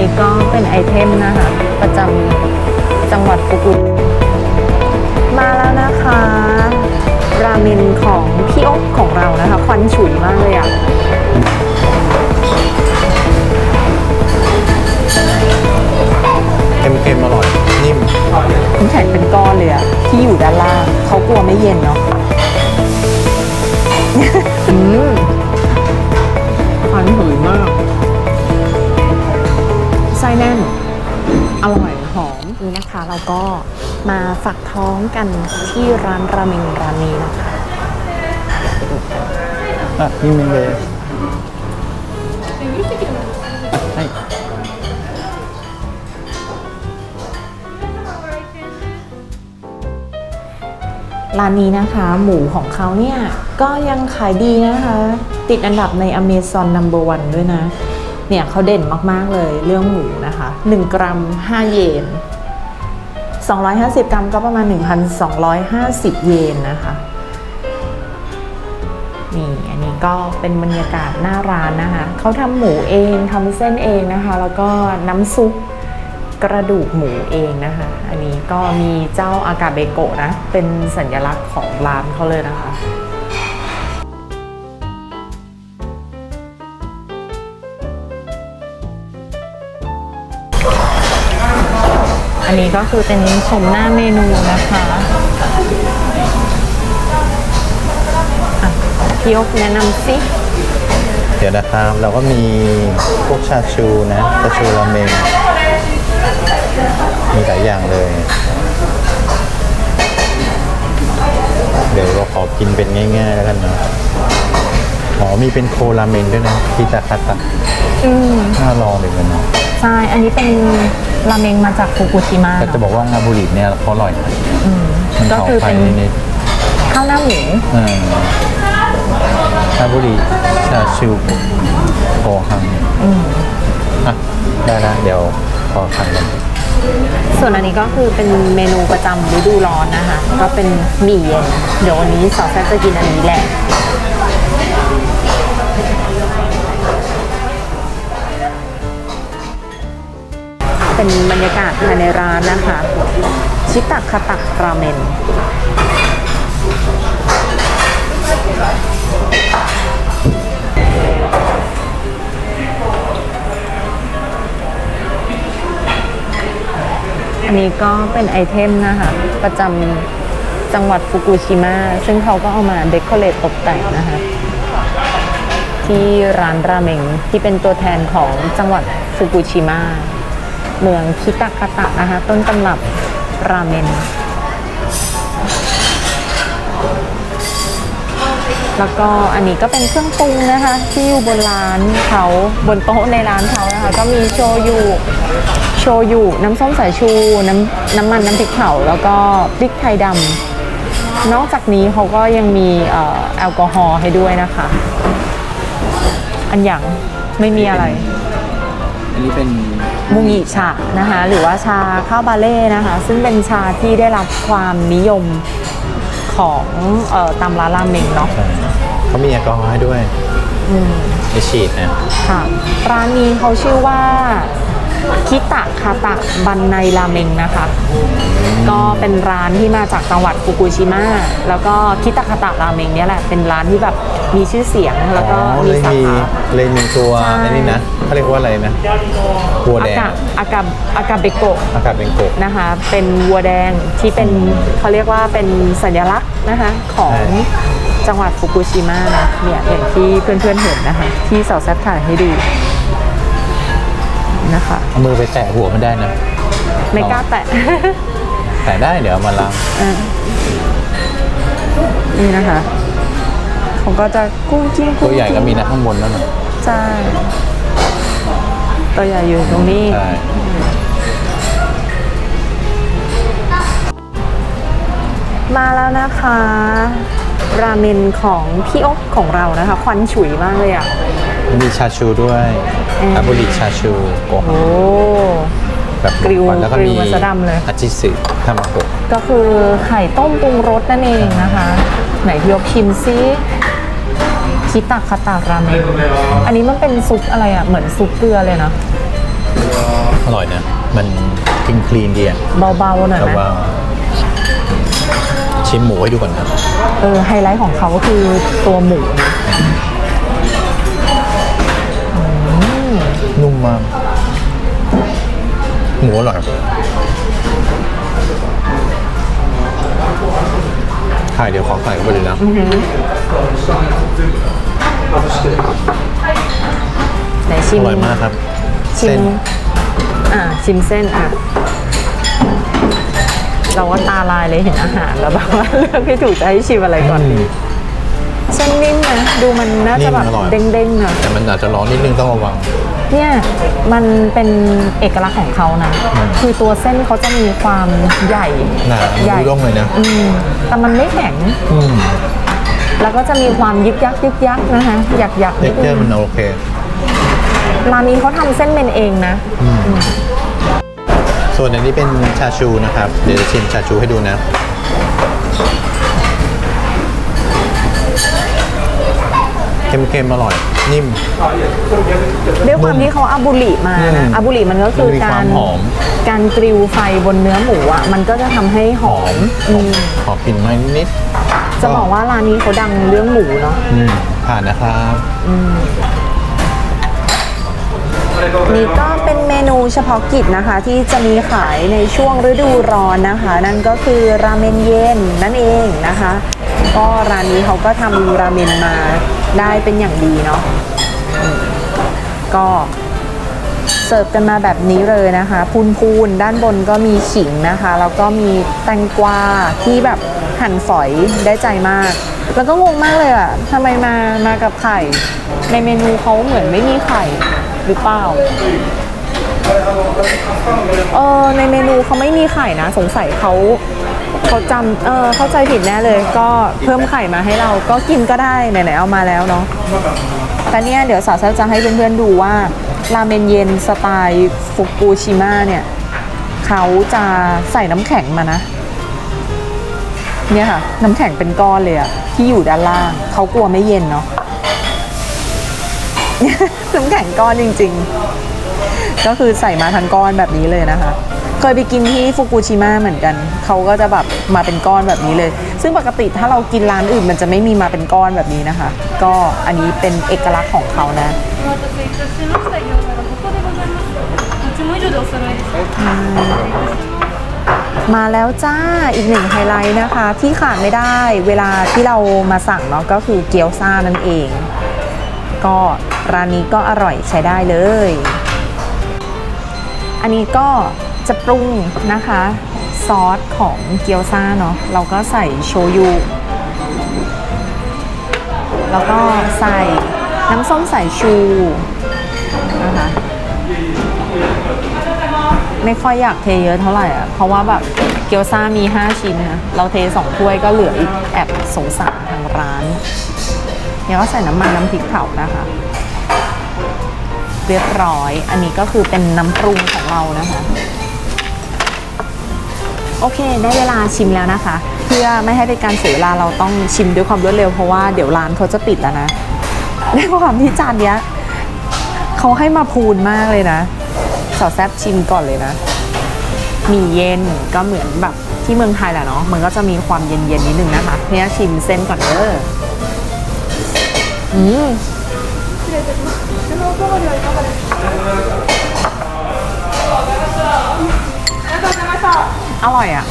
นี้ก็เป็นไอเทมนะคะ ประจำจังหวัดฟุกุมาแล้วนะคะ ราเมนของพี่อ๊กของเรานะคะ ควันฉุยมากเลยอะ่ะเค็มๆอร่อย นิ่มน้ำแข็งเป็นก้อนเลยอะที่อยู่ด้านล่างเขากลัวไม่เย็นเนาะ อืม เราก็มาฝากท้องกันที่ร้านราเมงร้านนี้นะคะอะนี่มันเลยให้ร้านนี้นะคะ หมูของเขาเนี่ย ก็ยังขายดีนะคะ ติดอันดับใน Amazon Number One ด้วยนะ เนี่ยเขาเด่นมาก ๆ เลยเรื่องหมูนะคะ 1 กรัม 5 เยน 250 กรัมก็ประมาณ 1,250 เยนนะคะนี่อันนี้ก็เป็นบรรยากาศหน้าร้านนะคะ เขาทำหมูเองทำเส้นเองนะคะ แล้วก็น้ำซุปกระดูกหมูเองนะคะ อันนี้ก็มีเจ้าอากาเบโกะนะ เป็นสัญลักษณ์ของร้านเขาเลยนะคะ อันนี้ก็คือเป็นชมหน้าเมนูนะคะอะพี่ยกแนะนำสิเดี๋ยวนะครับเราก็มีพวกชาชูนะชาชูราเมงมีหลายอย่างเลย เดี๋ยวเราขอกินเป็นง่ายๆแล้วกันนะ มีเป็นโคราเมงด้วยนะพิตาคาตะอืมน่าลองเลยกันนะใช่ อันนี้เป็นราเมงมาจากฟุกุชิมะแต่จะบอกว่างาบุริเนี่ยเขาอร่อยนะอืมมันก็หอมคือไฟเป็นนิดข้าวหน้าหมูๆเออนาบุริชาชูโอคังอืมอะได้แล้วเดี๋ยวพอคังกันส่วนอันนี้ก็คือเป็นเมนูประจำฤดูร้อนนะคะ ก็เป็นหมี่เย็นเดี๋ยววันนี้สาวแซ่บจะกินอันนี้แหละ เป็นบรรยากาศภายในร้านนะคะ ชิตะคาตะราเมนอันนี้ก็เป็นไอเทมนะคะ ประจำจังหวัดฟุกุชิมะซึ่งเขาก็เอามาเดคอเรทตกแต่งนะคะ ที่ร้านราเมงที่เป็นตัวแทนของจังหวัดฟุกุชิมะ เมืองคิตาคาตะนะคะ ต้นตำรับราเมน แล้วก็อันนี้ก็เป็นเครื่องปรุงนะคะ ที่อยู่บนร้านเขาบนโต๊ะในร้านเขานะคะ ก็มีโชยุโชยุน้ำส้มสายชู น้ำน้ำมันน้ำพริกเผาแล้วก็พริกไทยดำนอกจากนี้เขาก็ยังมีแอลกอฮอล์ให้ด้วยนะคะ อันอย่างไม่มีอะไร อันนี้เป็น มุงิชานะคะหรือว่าชาข้าวบาเล่นะคะ ซึ่งเป็นชาที่ได้รับความนิยมของเอ่อตามร้านราเมงเนาะใช่เขามีแอลกอฮอล์ให้ด้วยอืมไม่ฉีดนะค่ะร้านนี้เขาชื่อว่า คิตะคาตะบันไนราเมงนะคะ ก็เป็นร้านที่มาจากจังหวัดฟุกุชิมะแล้วก็คิตะคาตะราเมงเนี่ยแหละเป็นร้านที่แบบมีชื่อเสียงแล้วก็อ๋อมีเลยสามีขาเลยมีตัวใช่ไอ้นี่นะเขาเรียกว่าอะไรนะวัวอาแดงกาอากาอากาเบโกะอากาศเป็นโกะนะคะ เป็นวัวแดงที่เป็นเขาเรียกว่าเป็นสัญลักษณ์นะคะของใช่จังหวัดฟุกุชิมะนะเนี่ยอย่างที่เพื่อนๆเห็นนะคะ ที่สาวแซดถ่ายให้ดู นะคะ เอามือไปแตะหัวมันได้นะไม่กล้าแตะแตะได้เดี๋ยวเอามาล้างอะนี่นะคะเขาก็จะกุ้งกิ้งกุ้ตัวงใหญ่ก็กิ้งมีนะข้างบนนั่นน่ะใช่ตัวใหญ่อยู่ตรงนี้ ใช่มาแล้วนะคะ ราเมนของพี่อ๊กของเรานะคะ ควันฉุยมากเลยอะ มีชาชูด้วย อาบุริชาชูโกะโอ้แบบกริวแล้วก็กริมีวมาซะดำเลย อาจิสึทามาโกะก็คือไข่ต้มปรุงรสนั่นเองนะคะ ไหนพี่ยกชิมซิคิตะคาตาราเมนอันนี้มันเป็นซุปอะไรอะ เหมือนซุปเกลือเลยนะเคลีนดีอะเบาๆหน่อยแต่ไหมว่าชิมหมูให้ดูก่อนครับ เออไฮไลท์ของเขาก็คือตัวหมูนะ นุ่มมากหมูอร่อยไข่เดี๋ยวขอไข่เข้าไปเลยนะไหนชิอมร่อยมากครับ ชิเส้มนอ่าชิมเส้นอะ เราก็ตาลายเลยเห็นอาหารแล้วแบบว่าเลือกไม่ถูกจะให้ชิมอะไรก่อนดี เส้นนิ่มนะดูมันน่าจะแบบนิ่มอร่อย เด้งๆอะแต่มันอาจจะร้อนนิดนึงต้องระวัง เนี่ยมันเป็นเอกลักษณ์ของเขานะคือตัวเส้นเขาจะมีความใหญ่หนาใหญ่ร่องเลยนะอืมแต่มันไม่แข็ง อืมแล้วก็จะมีความยึกยักยึกยักนะคะหยักหยักเท็กเจอร์มันโอเคร้านนี้เขาทำเส้นเป็นเองนะส่วนอันนี้เป็นชาชูนะครับ เดี๋ยวจะชิมชาชูให้ดูนะ เค็มๆอร่อย นิ่ม ด้วยความที่เขาอาบุหริมาอืนะมอาบุหริมันก็คือมันมีคารมหอม การกริลไฟบนเนื้อหมูอะมันก็จะทำให้หอมอืมขอกลิ่นไม้นิดๆจะบอกว่าร้านนี้เขาดังเรื่องหมูเนาะอืมผ่านนะครับ นี่ก็เป็นเมนูเฉพาะกิจนะคะ ที่จะมีขายในช่วงฤดูร้อนนะคะ นั่นก็คือราเมนเย็นนั่นเองนะคะ ก็ร้านนี้เขาก็ทำราเมนมา ได้เป็นอย่างดีเนาะก็เสิร์ฟกันมาแบบนี้เลยนะคะ พูนๆด้านบนก็มีขิงนะคะ แล้วก็มีแตงกวาที่แบบหั่นฝอยได้ใจมาก แล้วก็งงมากเลยอะทำไมมามากับไข่ ในเมนูเขาเหมือนไม่มีไข่หรือเปล่าเออในเมนูเขาไม่มีไข่นะ สงสัยเขา เขาจำเออเข้าใจผิดแน่เลย ก็เพิ่มไข่มาให้เราก็กินก็ได้ไหนๆเอามาแล้วเนาะแต่เนี่ยเดี๋ยวสาวแซ่บจะให้เพื่อนๆดูว่าราเมนเย็นสไตล์ฟุกุชิมะเนี่ยเขาจะใส่น้ำแข็งมานะ เนี่ยค่ะ น้ำแข็งเป็นก้อนเลยอะที่อยู่ด้านล่างเขากลัวไม่เย็นเนาะน้ำแข็งก้อนจริง ๆ ก็คือใส่มาทั้งก้อนแบบนี้เลยนะคะ เคยไปกินที่ฟุกุชิมะเหมือนกัน เขาก็จะแบบมาเป็นก้อนแบบนี้เลย ซึ่งปกติถ้าเรากินร้านอื่นมันจะไม่มีมาเป็นก้อนแบบนี้นะคะ ก็อันนี้เป็นเอกลักษณ์ของเขานะมาแล้วจ้าอีกหนึ่งไฮไลท์นะคะ ที่ขาดไม่ได้เวลาที่เรามาสั่งเนาะก็คือเกี๊ยวซ่านั่นเอง ก็ร้านนี้ก็อร่อยใช้ได้เลย อันนี้ก็ จะปรุงนะคะ ซอสของเกี๊ยวซ่าเนาะเราก็ใส่โชยุแล้วก็ใส่น้ำส้มสายชูนะคะไม่ค่อยอยากเทเยอะเท่าไหร่อะ เพราะว่าแบบเกี๊ยวซ่ามี 5 ชิ้นนะ เราเท 2 ถ้วยก็เหลืออีกแอบสงสารทางร้านเนี่ยก็ใส่น้ำมันน้ำพริกเผานะคะ เรียบร้อย อันนี้ก็คือเป็นน้ำปรุงของเรานะคะ โอเค ได้เวลาชิมแล้วนะคะ เพื่อไม่ให้เป็นการเสียเวลาเราต้องชิมด้วยความรวดเร็วเพราะว่าเดี๋ยวร้านเขาจะปิดแล้วนะด้วยความที่จานเนี้ยเขาให้มาพูนมากเลยนะสาวแซบชิมก่อนเลยนะมีเย็นก็เหมือนแบบที่เมืองไทยแหละเนาะมันก็จะมีความเย็นๆนิดนึงนะคะเนี่ยชิมเส้นก่อนเด้ออืม อร่อยอะ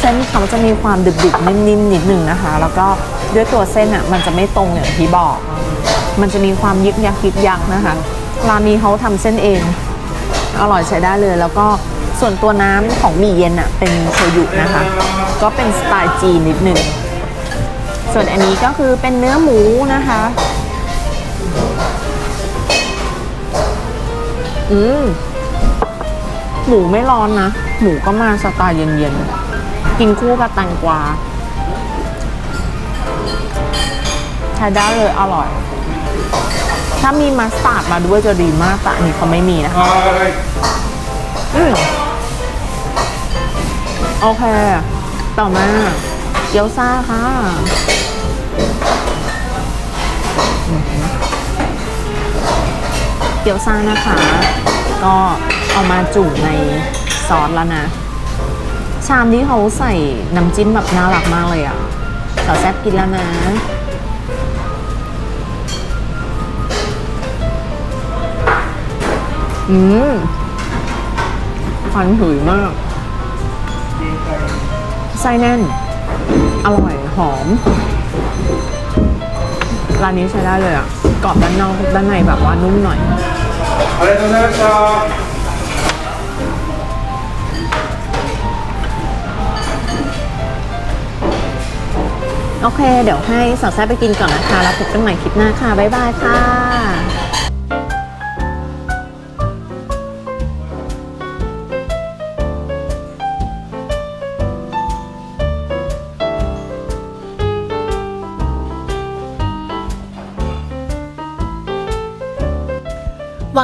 เส้นเขาจะมีความดึกๆ นิ่มๆ นิดนึงนะคะ แล้วก็ด้วยตัวเส้นอะ มันจะไม่ตรงอย่างที่บอก มันจะมีความยึกยักยึกยักนะคะร้านนี้เขาทำเส้นเอง อร่อยใช้ได้เลย แล้วก็ส่วนตัวน้ำของหมี่เย็นอะ เป็นโชยุนะคะ ก็เป็นสไตล์จีนนิดนึง ส่วนอันนี้ก็คือเป็นเนื้อหมูนะคะ อืม หมูไม่ร้อนนะ หมูก็มาสไตล์เย็นๆ กินคู่กับแตงกวาใช้ได้เลยอร่อย ถ้ามีมัสตาร์ดมาด้วยจะดีมากแต่อันนี้เขาไม่มีนะคะอืมโอเค ต่อมาเกี๊ยวซ่าค่ะเกี๊ยวซ่านะคะ ก็ เอามาจุ่มในซอสแล้วนะ ชามที่เขาใส่น้ำจิ้มแบบน่ารักมากเลยอะ่ะสาวแซ่บกินแล้วนะ อืมฟันหุยมาก ไส้แน่น อร่อย หอม ร้านนี้ใช้ได้เลยอะ่ะ กรอบด้านนอกด้านในแบบว่านุ่มหน่อย ありがとうございました。 โอเค เดี๋ยวให้สาวแซ่บไปกินก่อนนะคะ แล้วพบกันใหม่คลิปหน้าค่ะ บ๊ายบายค่ะ